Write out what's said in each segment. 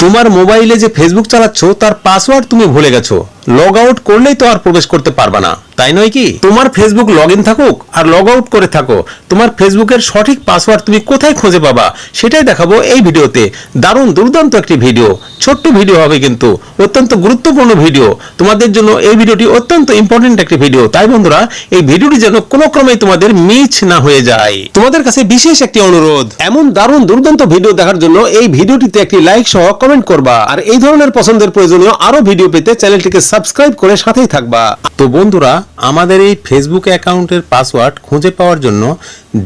তোমার মোবাইলে যে ফেসবুক চালাচ্ছ তার পাসওয়ার্ড তুমি ভুলে গেছো। লগ আউট করলেই তো আর প্রবেশ করতে পারবা না, তাই নয় কি? তোমার ফেসবুক লগ ইন থাকুক আর লগ আউট করে থাকো। তোমার ফেসবুকের সঠিক পাসওয়ার্ড তুমি কোথায় খুঁজে পাবা, সেটাই দেখাবো এই ভিডিওতে। দারুণ দুর্দান্ত একটি ভিডিও ছোট্ট ভিডিও হবে কিন্তু, অত্যন্ত গুরুত্বপূর্ণ ভিডিও তোমাদের জন্য এই ভিডিওটি অত্যন্ত ইম্পর্টেন্ট একটি ভিডিও তাই বন্ধুরা, এই ভিডিওটি যেন কোনো ক্রমে তোমাদের মিস না হয়ে যায়। তোমাদের কাছে বিশেষ একটি অনুরোধ, এমন দারুণ দুর্দান্ত ভিডিও দেখার জন্য এই ভিডিওটিতে একটি লাইক সহ কমেন্ট করবা। আর এই ধরনের পছন্দের প্রয়োজনীয় আরও ভিডিও পেতে চ্যানেলটিকে সাবস্ক্রাইব করে সাথেই থাকবা। তো বন্ধুরা, আমাদের এই ফেসবুক অ্যাকাউন্টের পাসওয়ার্ড খুঁজে পাওয়ার জন্য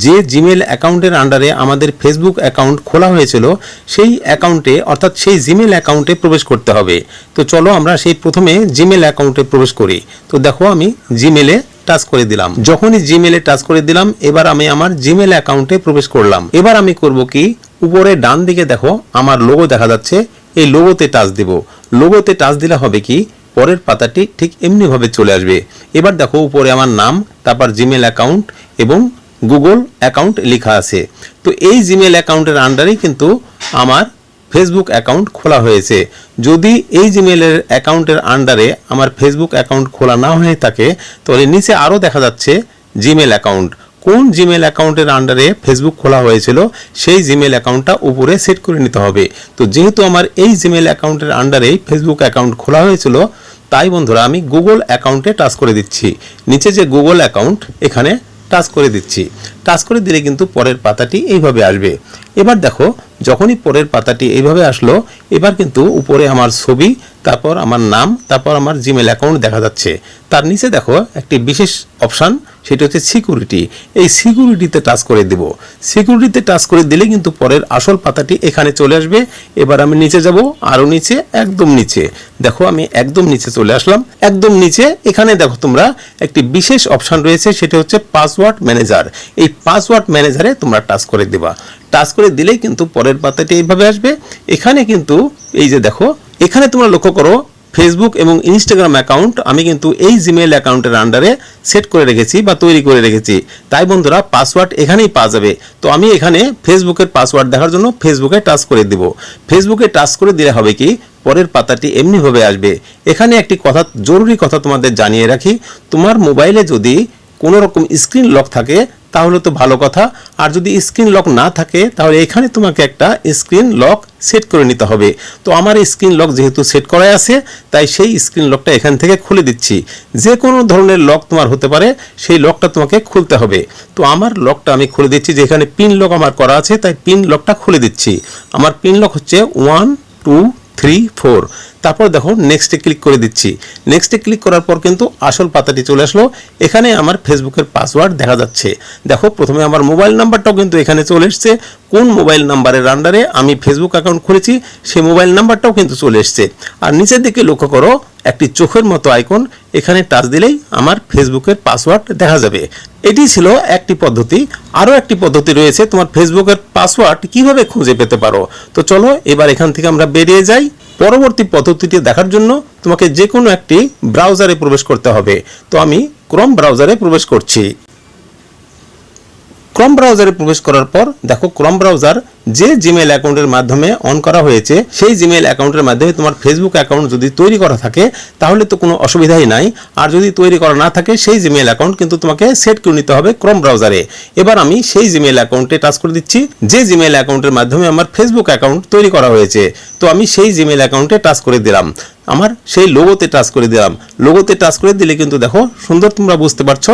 যে জিমেল অ্যাকাউন্টের আন্ডারে আমাদের ফেসবুক অ্যাকাউন্ট খোলা হয়েছিল, সেই অ্যাকাউন্টে, অর্থাৎ সেই জিমেল অ্যাকাউন্টে প্রবেশ করতে হবে। তো চলো আমরা সেই প্রথমে জিমেল অ্যাকাউন্টে প্রবেশ করি। তো দেখো আমি জিমেলে টাচ করে দিলাম। যখনই জিমেলে টাচ করে দিলাম, এবার আমি আমার জিমেল অ্যাকাউন্টে প্রবেশ করলাম। এবার আমি করব কি? উপরে ডান দিকে দেখো, আমার লোগো দেখা যাচ্ছে। এই লোগোতে টাচ দিব। লোগোতে টাচ দিলে হবে কি? পরের পাতাটি ঠিক এমনিভাবে চলে আসবে। এবার দেখো উপরে আমার নাম, তারপর জিমেল অ্যাকাউন্ট এবং গুগল অ্যাকাউন্ট লেখা আছে। তো এই জিমেল অ্যাকাউন্টের আন্ডারেই কিন্তু আমার ফেসবুক অ্যাকাউন্ট খোলা হয়েছে। যদি এই জিমেলের অ্যাকাউন্টের আন্ডারে আমার ফেসবুক অ্যাকাউন্ট খোলা না হয়ে থাকে, তাহলে নিচে আরও দেখা যাচ্ছে জিমেল অ্যাকাউন্ট কোন জিমেল অ্যাকাউন্টের আন্ডারে ফেসবুক খোলা হয়েছিল, সেই জিমেল অ্যাকাউন্টটা উপরে সেট করে নিতে হবে। তো যেহেতু আমার এই জিমেল অ্যাকাউন্টের আন্ডারেই ফেসবুক অ্যাকাউন্ট খোলা হয়েছিল, তাই বন্ধুরা আমি গুগল অ্যাকাউন্টে টাচ করে দিচ্ছি। নিচে যে গুগল অ্যাকাউন্ট, এখানে টাচ করে দিচ্ছি। টাচ করে দিলে কিন্তু পরের পাতাটি এইভাবে আসবে। এবার দেখো, যখনই পরের পাতাটি এইভাবে আসলো, এবার কিন্তু উপরে আমার ছবি তারপর আমার নাম, তারপর আমার জিমেল অ্যাকাউন্ট দেখা যাচ্ছে। তার নিচে দেখো একটি বিশেষ অপশান সেটা হচ্ছে সিকিউরিটি এই সিকিউরিটিতে টাচ করে দেব। সিকিউরিটিতে টাচ করে দিলে কিন্তু পরের আসল পাতাটি এখানে চলে আসবে। এবার আমি নিচে যাব আরও নিচে, একদম নিচে। দেখো আমি একদম নিচে চলে আসলাম। একদম নিচে, এখানে দেখো তোমরা একটি বিশেষ অপশান রয়েছে, সেটা হচ্ছে পাসওয়ার্ড ম্যানেজার এই পাসওয়ার্ড ম্যানেজারে তোমরা টাচ করে দেবা। টাচ করে দিলেই কিন্তু পরের পাতাটি এইভাবে আসবে। এখানে কিন্তু এই যে দেখো এখানে তোমরা লক্ষ্য করো ফেসবুক এবং ইনস্টাগ্রাম অ্যাকাউন্ট আমি কিন্তু এই জিমেল অ্যাকাউন্টের আন্ডারে সেট করে রেখেছি বা তৈরি করে রেখেছি। তাই বন্ধুরা পাসওয়ার্ড এখানেই পাওয়া যাবে। তো আমি এখানে ফেসবুকের পাসওয়ার্ড দেখার জন্য ফেসবুকে টাচ করে দিব। ফেসবুকে টাচ করে দিলে হবে কি, পরের পাতাটি এমনিভাবে আসবে। এখানে একটি কথা, জরুরি কথা তোমাদের জানিয়ে রাখি, তোমার মোবাইলে যদি কোনো রকম স্ক্রিন লক থাকে তাহলে তো ভালো কথা। আর যদি স্ক্রিন লক না থাকে, তাহলে এখানে তোমাকে একটা স্ক্রিন লক সেট করে নিতে হবে। তো আমার স্ক্রিন লক যেহেতু সেট করাই আছে, তাই সেই স্ক্রিন লকটা এখান থেকে খুলে দিচ্ছি। যে কোনো ধরনের লক তোমার হতে পারে, সেই লকটা তোমাকে খুলতে হবে। তো আমার লকটা আমি খুলে দিচ্ছি, যেখানে পিন লক আমার করা আছে, তাই পিন লকটা খুলে দিচ্ছি। আমার পিন লক হচ্ছে ওয়ান টু থ্রি ফোর তারপর দেখো নেক্সটে ক্লিক করে দিচ্ছি। নেক্সটে ক্লিক করার পর কিন্তু আসল পাতাটি চলে আসলো। এখানে আমার ফেসবুকের পাসওয়ার্ড দেখা যাচ্ছে। দেখো, প্রথমে আমার মোবাইল নাম্বারটাও কিন্তু এখানে চলে এসছে। কোন মোবাইল নাম্বারের আন্ডারে আমি ফেসবুক অ্যাকাউন্ট খুলেছি, সেই মোবাইল নাম্বারটাও কিন্তু চলে এসছে। আর নিচের দিকে লক্ষ্য করো, একটি চোখের মতো আইকন এখানে টাচ দিলেই আমার ফেসবুকের পাসওয়ার্ড দেখা যাবে। এটি ছিল একটি পদ্ধতি। আরও একটি পদ্ধতি রয়েছে, তোমার ফেসবুকের পাসওয়ার্ড কীভাবে খুঁজে পেতে পারো? তো চলো, এবার এখান থেকে আমরা বেরিয়ে যাই। পরবর্তী পদ্ধতিটি দেখার জন্য তোমাকে যে কোনো একটি ব্রাউজারে প্রবেশ করতে হবে। তো আমি ক্রম ব্রাউজারে প্রবেশ করছি। ক্রম ব্রাউজারে প্রবেশ করার পর, দেখো ক্রম ব্রাউজার যে জিমেল অ্যাকাউন্টের মাধ্যমে অন করা হয়েছে, সেই জিমেল অ্যাকাউন্টের মাধ্যমে তোমার ফেসবুক অ্যাকাউন্ট যদি তৈরি করা থাকে, তাহলে তো কোনো অসুবিধাই নাই। আর যদি তৈরি করা না থাকে, সেই জিমেল অ্যাকাউন্ট কিন্তু তোমাকে সেট করে নিতে হবে ক্রম ব্রাউজারে এবার আমি সেই জিমেল অ্যাকাউন্টে টাচ করে দিচ্ছি, যে জিমেল অ্যাকাউন্টের মাধ্যমে আমার ফেসবুক অ্যাকাউন্ট তৈরি করা হয়েছে। তো আমি সেই জিমেল অ্যাকাউন্টে টাচ করে দিলাম। আমার সেই লোগোতে টাচ করে দিলাম। লোগোতে টাচ করে দিলে কিন্তু দেখো সুন্দর তোমরা বুঝতে পারছ,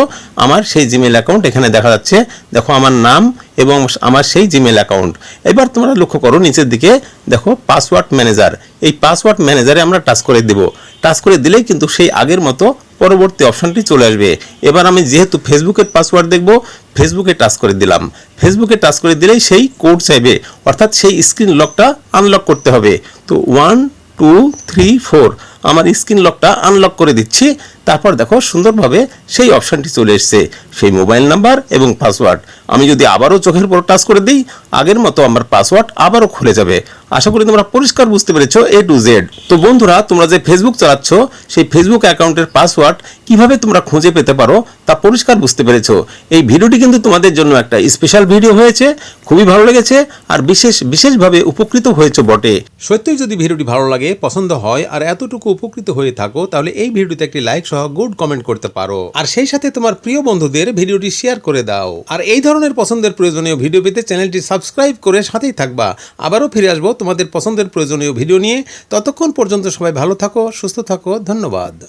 আমার সেই জিমেল অ্যাকাউন্ট এখানে দেখা যাচ্ছে। দেখো আমার নাম এবং আমার সেই জিমেল অ্যাকাউন্ট এবার তোমরা লক্ষ্য করো নিচের দিকে, দেখো পাসওয়ার্ড ম্যানেজার এই পাসওয়ার্ড ম্যানেজারে আমরা টাচ করে দেব। টাচ করে দিলেই কিন্তু সেই আগের মতো পরবর্তী অপশনটি চলে আসবে। এবার আমি যেহেতু ফেসবুকের পাসওয়ার্ড দেখব ফেসবুকে টাচ করে দিলাম। ফেসবুকে টাচ করে দিলেই সেই কোড চাইবে। অর্থাৎ সেই স্ক্রিন লকটা আনলক করতে হবে। তো ওয়ান টু থ্রি ফোর আমার স্ক্রিন লকটা আনলক করে দিচ্ছি। তারপর দেখো সুন্দরভাবে সেই অপশনটি চলে এসেছে। সেই মোবাইল নাম্বার এবং পাসওয়ার্ড। আমি যদি আবারও চোখের উপর টাচ করে দিই, আগের মতো আমার পাসওয়ার্ড আবারও খুলে যাবে। আশা করি তোমরা পরিষ্কার বুঝতে পেরেছ এ টু জেড তো বন্ধুরা, তোমরা যে ফেসবুক চালাচ্ছ, সেই ফেসবুক অ্যাকাউন্টের পাসওয়ার্ড কীভাবে তোমরা খুঁজে পেতে পারো তা পরিষ্কার বুঝতে পেরেছ। এই ভিডিওটি কিন্তু তোমাদের জন্য একটা স্পেশাল ভিডিও হয়েছে। খুবই ভালো লেগেছে আর বিশেষ, বিশেষভাবে উপকৃত হয়েছে বটে। সত্যিই যদি ভিডিওটি ভালো লাগে, পছন্দ হয় আর এতটুকু উপকৃত হয়ে থাকো, তাহলে এই ভিডিওতে একটি লাইক সহ গুড কমেন্ট করতে পারো। আর সেই সাথে তোমার প্রিয় বন্ধুদের ভিডিওটি শেয়ার করে দাও। আর এই ধরনের পছন্দের প্রয়োজনীয় ভিডিও পেতে চ্যানেলটি সাবস্ক্রাইব করে সাথেই থাকবা। আবারও ফিরে আসব তোমাদের পছন্দের প্রয়োজনীয় ভিডিও নিয়ে। ততক্ষণ পর্যন্ত সবাই ভালো থাকো, সুস্থ থাকো, ধন্যবাদ।